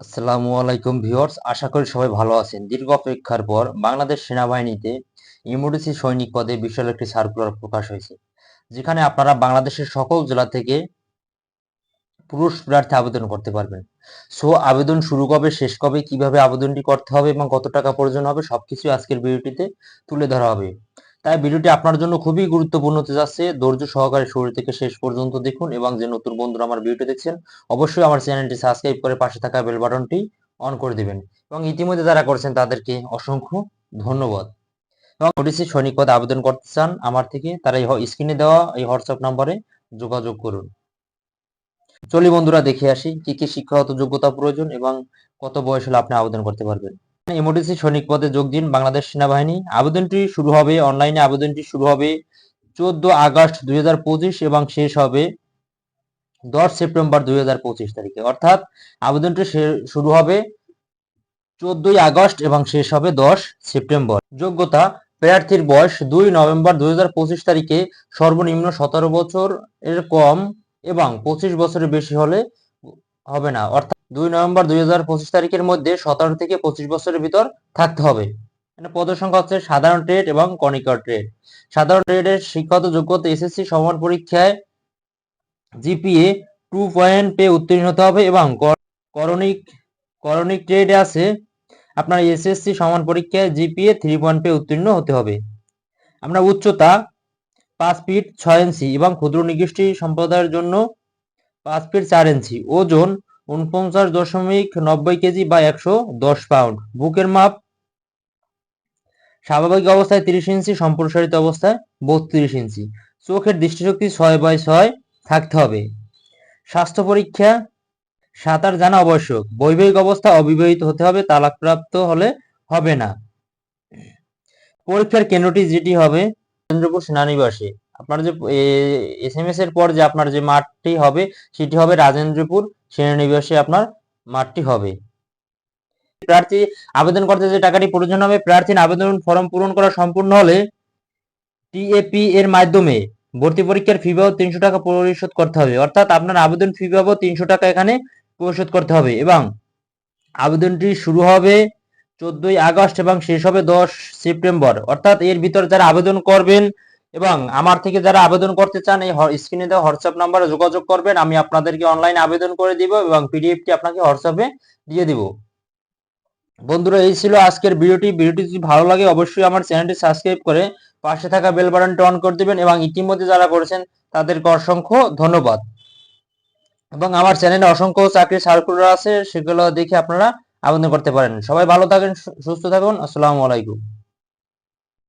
আসসালামু আলাইকুম ভিউয়ার্স, আশা করি সবাই ভালো আছেন। দীর্ঘ অপেক্ষার পর বাংলাদেশ সেনাবাহিনীতে ইমার্জেন্সি সৈনিক পদে বিশাল একটি সার্কুলার প্রকাশ হয়েছে, যেখানে আপনারা বাংলাদেশের সকল জেলা থেকে পুরুষ প্রার্থী আবেদন করতে পারবেন। সো, আবেদন শুরু কবে, শেষ কবে, কীভাবে আবেদনটি করতে হবে এবং কত টাকা প্রয়োজন হবে সবকিছু আজকের ভিডিওটিতে তুলে ধরা হবে। তাই ভিডিওটি আপনার জন্য খুবই গুরুত্বপূর্ণ হতে যাচ্ছে। ধৈর্য সহকারে শুরু থেকে শেষ পর্যন্ত দেখুন এবং যে নতুন বন্ধুরা আমার ভিডিওটি দেখছেন, অবশ্যই আমার চ্যানেলটি সাবস্ক্রাইব করে পাশে থাকা বেল বাটনটি অন করে দিবেন এবং ইতিমধ্যে যারা করছেন তাদেরকে অসংখ্য ধন্যবাদ। এবং ওডিসি সৈনিক পদে আবেদন করতে চান আমার থেকে, তারা এই স্ক্রিনে দেওয়া এই হোয়াটসঅ্যাপ নম্বরে যোগাযোগ করুন। চলি বন্ধুরা, দেখে আসি কি কি শিক্ষাগত যোগ্যতা প্রয়োজন এবং কত বয়স হলে আপনি আবেদন করতে পারবেন। এমওডিসি সৈনিক পদে যোগ দিন বাংলাদেশ সেনাবাহিনী। আবেদনটি শুরু হবে, অনলাইনে আবেদনটি শুরু হবে চোদ্দ আগস্ট দুই এবং শেষ হবে দশ সেপ্টেম্বর দুই তারিখে। অর্থাৎ আবেদনটি শুরু হবে চোদ্দই আগস্ট এবং শেষ হবে দশ সেপ্টেম্বর। যোগ্যতা, প্রার্থীর বয়স দুই নভেম্বর দুই হাজার পঁচিশ তারিখে সর্বনিম্ন সতেরো বছর এর কম এবং পঁচিশ বছরের বেশি হলে হবে না। অর্থাৎ দুই নভেম্বর দুই হাজার পঁচিশ তারিখের মধ্যে সতেরো থেকে পঁচিশ বছরের ভিতর থাকতে হবে। পদ সংখ্যা হচ্ছে সাধারণ ট্রেড এবং কনিকর ট্রেড। সাধারণ ট্রেডের শিক্ষাগত যোগ্যতা এসএসসি সমান পরীক্ষায় জিপিএ টু পয়েন্ট পে উত্তীর্ণ হতে হবে এবং করণিক করণিক ট্রেডে আছে আপনার এসএসসি সমান পরীক্ষায় জিপিএ থ্রি পয়েন্ট পে উত্তীর্ণ হতে হবে। আমরা উচ্চতা পাঁচ ফিট ছয় ইঞ্চি এবং ক্ষুদ্র নিগোষ্ঠী সম্প্রদায়ের জন্য পাঁচ ফিট চার ইঞ্চি ওজন উনপঞ্চাশ দশমিক নব্বই কেজি বা একশো দশ পাউন্ড। বুকের মাপ স্বাভাবিক অবস্থায় তিরিশ ইঞ্চি, সম্প্রসারিত অবস্থায় বত্রিশ ইঞ্চি। চোখের দৃষ্টিশক্তি ছয় বাই ছয় থাকতে হবে। স্বাস্থ্য পরীক্ষা সাঁতার জানা আবশ্যক। বৈবাহিক অবস্থা অবিবাহিত হতে হবে, তালাকপ্রাপ্ত হলে হবে না। পরীক্ষার কেন্দ্রটি যেটি হবে চন্দ্রপুর সেনানিবাসে। আপনার যে এস এম এস এর পর যে আপনার যে মাঠটি হবে, সেটি হবে রাজেন্দ্রপুর সেনানিবাসে আপনার মাঠটি হবে। প্রার্থী আবেদন করতে যে টাকাটি প্রয়োজন হবে, প্রার্থীর আবেদন ফর্ম পূরণ করা সম্পূর্ণ হলে টিএপি এর মাধ্যমে ভর্তি পরীক্ষার ফি বাবদ তিনশো টাকা পরিশোধ করতে হবে। অর্থাৎ আপনার আবেদন ফি বাবদ তিনশো টাকা এখানে পরিশোধ করতে হবে এবং আবেদনটি শুরু হবে চোদ্দই আগস্ট এবং শেষ হবে দশ সেপ্টেম্বর। অর্থাৎ এর ভিতর যারা আবেদন করবেন এবং আমার থেকে যারা আবেদন করতে চান, এই স্ক্রিনে দেওয়া হোয়াটসঅ্যাপ নাম্বারে যোগাযোগ করবেন। আমি আপনাদেরকে অনলাইন আবেদন করে দিব এবং পিডিএফটি আপনাকে হোয়াটসঅ্যাপে দিয়ে দিব। বন্ধুরা, এই ছিল আজকের ভিডিওটি। ভিডিওটি যদি ভালো লাগে, অবশ্যই আমার চ্যানেলটি সাবস্ক্রাইব করে পাশে থাকা বেল বাটনটি অন করে দিবেন এবং ইতিমধ্যে যারা করেছেন, তাদেরকে অসংখ্য ধন্যবাদ। এবং আমার চ্যানেলে অসংখ্য চাকরি সার্কুলার আছে, সেগুলো দেখে আপনারা আবেদন করতে পারেন। সবাই ভালো থাকেন সুস্থ থাকুন। আসসালামু আলাইকুম।